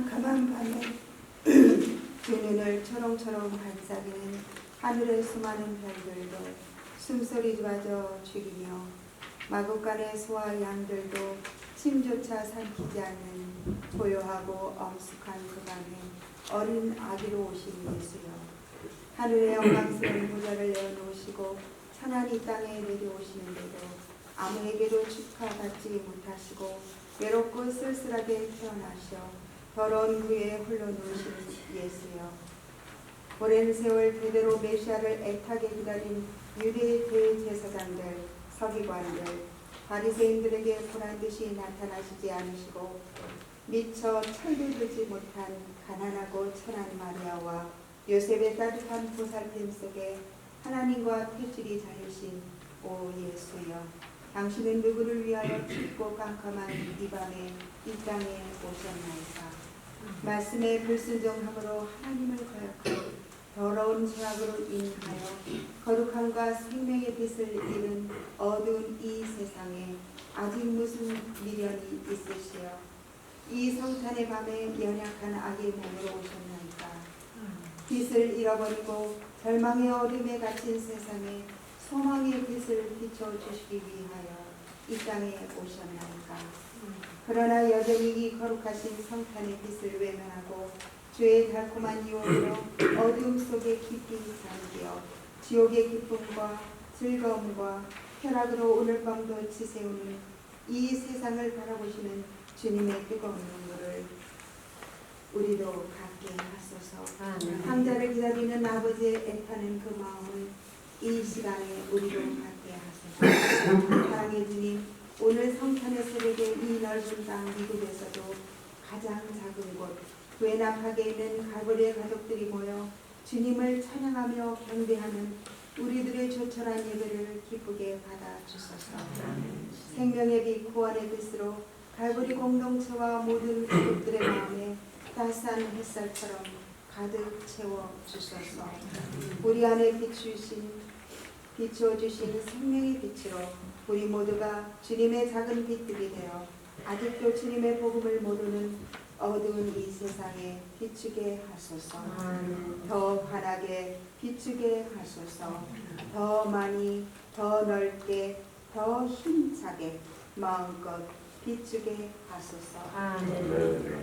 깜깜한 밤에 두 눈을 초롱초롱 반짝이는 하늘의 수많은 별들도 숨소리마저 죽이며 마구간의 소와 양들도 침조차 삼키지 않는 고요하고 엄숙한 그 밤에 어린 아기로 오신 예수여. 하늘의 영광스러운 보좌를 내어놓으시고 이 땅에 내려오시는데도 아무에게도 축하받지 못하시고 외롭고 쓸쓸하게 태어나셔 더 러운 구에 홀로 누우신 예수여. 오랜 세월 대대로 메시아를 애타게 기다린 유대의 대제사장들 서기관들 바리새인들에게 보란듯이 나타나시지 않으시고 미처 철들지 못한 가난하고 천한 마리아와 요셉의 따뜻한 보살핌 속에 하나님과 태질이 자유신 오 예수여 당신은 누구를 위하여 춥고 깜깜한 이 밤에 이 땅에 오셨나이까? 말씀에 불순종함으로 하나님을 거역하고 더러운 죄악으로 인하여 거룩함과 생명의 빛을 잃은 어두운 이 세상에 아직 무슨 미련이 있으시여 이 성탄의 밤에 연약한 아기의 몸으로 오셨나이까? 빛을 잃어버리고 절망의 어둠에 갇힌 세상에 소망의 빛을 비춰주시기 위하여 이 땅에 오셨나이까? 그러나 여전히 이 거룩하신 성탄의 빛을 외면하고 죄의 달콤한 유혹으로 어둠 속에 깊이 잠겨 지옥의 기쁨과 즐거움과 쾌락으로 오늘 밤도 지새우는 이 세상을 바라보시는 주님의 뜨거운 눈물을 우리도 갖게 하소서. 황자를 기다리는 아버지의 애타는 그 마음을 이 시간에 우리도 갖게 하소서 사랑의 주님 오늘 성탄의 새벽에 이 넓은 땅 미국에서도 가장 작은 곳 외납하게 있는 갈보리의 가족들이 모여 주님을 찬양하며 경배하는 우리들의 조촐한 예배를 기쁘게 받아 주소서. 생명의 빛 구원의 빛으로 갈보리 공동체와 모든 가족들의 마음에 따스한 햇살처럼 가득 채워 주소서. 우리 안에 비추신 비추어 주신 생명의 빛으로 우리 모두가 주님의 작은 빛들이 되어 아직도 주님의 복음을 모르는 어두운 이 세상에 비추게 하소서. 더 환하게 비추게 하소서. 더 많이, 더 넓게, 더 힘차게 마음껏 비추게 하소서. 아멘.